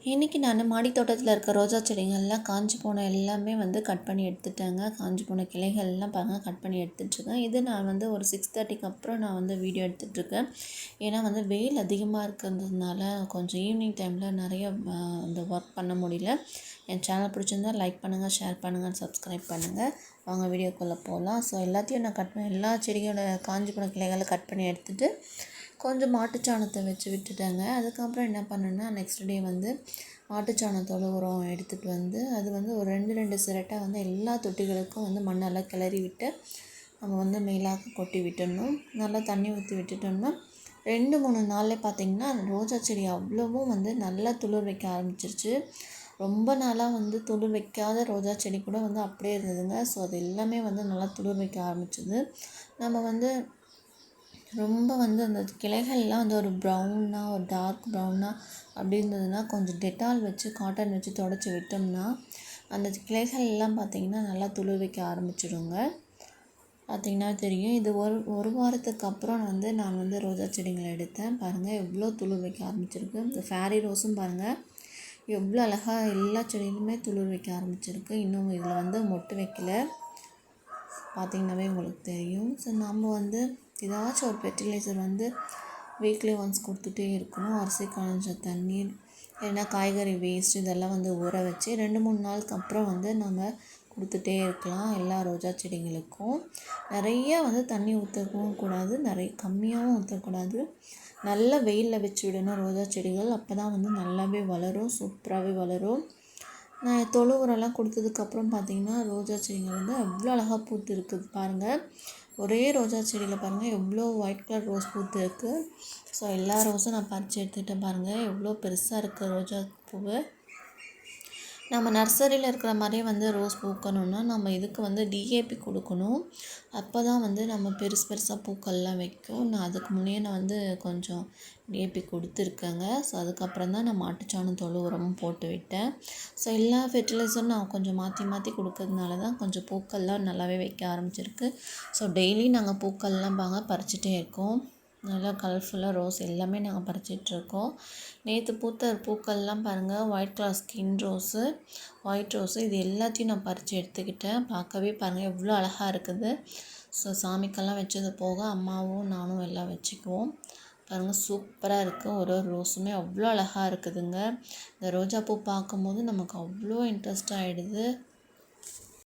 இன்றைக்கி நான் மாடி தோட்டத்தில் இருக்க ரோஜா செடிகள்லாம் காஞ்சி போன எல்லாமே வந்து கட் பண்ணி எடுத்துட்டேங்க. காஞ்சி போன கிளைகள்லாம் பாருங்க பாருங்கள் கட் பண்ணி எடுத்துட்ருக்கேன் இது நான் வந்து ஒரு சிக்ஸ் தேர்ட்டிக்கு அப்புறம் நான் வந்து வீடியோ எடுத்துகிட்ருக்கேன் ஏன்னா வந்து வெயில் அதிகமாக இருக்கிறதுனால கொஞ்சம் ஈவினிங் டைமில் நிறைய இந்த ஒர்க் பண்ண முடியல. என் சேனல் பிடிச்சிருந்தா லைக் பண்ணுங்கள் ஷேர் பண்ணுங்கள் சப்ஸ்கிரைப் பண்ணுங்கள் வாங்க வீடியோக்குள்ளே போகலாம் ஸோ எல்லாத்தையும் நான் கட் பண்ணி எல்லா செடிகளோட காஞ்சி போன கிளைகளை கட் பண்ணி எடுத்துகிட்டு கொஞ்சம் மாட்டுச்சாணத்தை வச்சு விட்டுட்டேங்க. அதுக்கப்புறம் என்ன பண்ணேன்னா நெக்ஸ்ட் டே வந்து மாட்டுச்சாணத்தோட உரம் எடுத்துகிட்டு வந்து அது வந்து ஒரு ரெண்டு ரெண்டு சிரட்டை வந்து எல்லா தொட்டிகளுக்கும் வந்து மண்ணெல்லாம் கிளறி விட்டு நம்ம வந்து மேலாக கொட்டி விட்டுடணும். நல்லா தண்ணி ஊற்றி விட்டுட்டோம்னா ரெண்டு மூணு நாளில் பார்த்திங்கன்னா ரோஜா செடி அவ்வளவும் வந்து நல்லா துளிர் வைக்க ஆரம்பிச்சிருச்சு. ரொம்ப நாளாக வந்து துளிர் வைக்காத ரோஜா செடி கூட வந்து அப்படியே இருந்ததுங்க. ஸோ அது எல்லாமே வந்து நல்லா துளிர் வைக்க ஆரம்பிச்சிது. நம்ம வந்து ரொம்ப வந்து அந்த கிளைகள்லாம் வந்து ஒரு ப்ரௌனாக ஒரு டார்க் ப்ரௌனாக அப்படி இருந்ததுன்னா கொஞ்சம் டெட்டால் வச்சு காட்டன் வச்சு தொடச்சி விட்டோம்னா அந்த கிளைகள்லாம் பார்த்திங்கன்னா நல்லா துளிர் வைக்க ஆரம்பிச்சிடுங்க பார்த்திங்கன்னா தெரியும். இது ஒரு ஒரு வாரத்துக்கு அப்புறம் வந்து நான் வந்து ரோஜா செடிங்களை எடுத்தேன். பாருங்கள் எவ்வளோ துளிர் வைக்க ஆரம்பிச்சிருக்கு. இந்த ஃபேரி ரோஸும் பாருங்கள் எவ்வளோ அழகாக எல்லா செடியிலுமே துளிர் வைக்க ஆரம்பிச்சிருக்கு. இன்னும் இதில் வந்து மொட்டு வைக்கல. பார்த்திங்கனாவே உங்களுக்கு தெரியும். ஸோ நம்ம வந்து ஏதாச்சும் ஒரு ஃபெர்டிலைசர் வந்து வீக்லி ஒன்ஸ் கொடுத்துட்டே இருக்கணும். அரிசி காய்ஞ்ச தண்ணீர் இல்லைன்னா காய்கறி வேஸ்ட் இதெல்லாம் வந்து ஊற வச்சு ரெண்டு மூணு நாளுக்கு அப்புறம் வந்து நம்ம கொடுத்துட்டே இருக்கலாம் எல்லா ரோஜா செடிங்களுக்கும் நிறைய வந்து தண்ணி ஊற்றவும் கூடாது நிறைய கம்மியாகவும் ஊற்றக்கூடாது நல்ல வெயிலில் வச்சு விடணும் ரோஜா செடிகள். அப்போ தான் வந்து நல்லாவே வளரும் சூப்பராகவே வளரும். நான் தொழு உரம்லாம் கொடுத்ததுக்கப்புறம் பார்த்திங்கன்னா ரோஜா செடிகள் வந்து அவ்வளோ அழகாக பூத்து இருக்குது பாருங்கள் ஒரே ரோஜா செடியில் பாருங்கள் எவ்வளோ ஒயிட் கலர் ரோஸ் பூத்து இருக்குது ஸோ எல்லா ரோஸும் நான் பறித்து எடுத்துக்கிட்டேன் பாருங்கள் எவ்வளோ பெருசாக இருக்குது ரோஜா பூவு. நம்ம நர்சரியில் இருக்கிற மாதிரியே வந்து ரோஸ் பூக்கணுன்னா நம்ம இதுக்கு வந்து டிஏபி கொடுக்கணும். அப்போ தான் வந்து நம்ம பெருசு பெருசாக பூக்கள்லாம் வைக்கும். நான் அதுக்கு முன்னே நான் வந்து கொஞ்சம் டிஏபி கொடுத்துருக்கேங்க. ஸோ அதுக்கப்புறம் தான் நான் மாட்டுச்சாணம் தொழு உரமும் போட்டு விட்டேன். ஸோ எல்லா ஃபெர்டிலைசரும் நான் கொஞ்சம் மாற்றி மாற்றி கொடுக்கறதுனால தான் கொஞ்சம் பூக்கள்லாம் நல்லாவே வைக்க ஆரம்பிச்சிருக்கு. ஸோ டெய்லி நாங்கள் பூக்கள்லாம் பாங்க பறிச்சிட்டே இருக்கோம். நல்லா கலர்ஃபுல்லாக ரோஸ் எல்லாமே நாங்கள் பறிச்சிட்ருக்கோம். நேற்று பூத்த பூக்கள்லாம் பாருங்கள் white colour skin rose white rose இது எல்லாத்தையும் நான் பறித்து எடுத்துக்கிட்டேன். பார்க்கவே பாருங்கள் எவ்வளோ அழகாக இருக்குது. ஸோ சாமிக்கெல்லாம் வச்சது போக அம்மாவும் நானும் எல்லாம் வச்சுக்குவோம். பாருங்கள் சூப்பராக இருக்குது ஒரு ஒரு ரோஸுமே அவ்வளோ அழகாக இருக்குதுங்க. இந்த ரோஜா பூ பார்க்கும்போது நமக்கு அவ்வளோ இன்ட்ரெஸ்ட் ஆகிடுது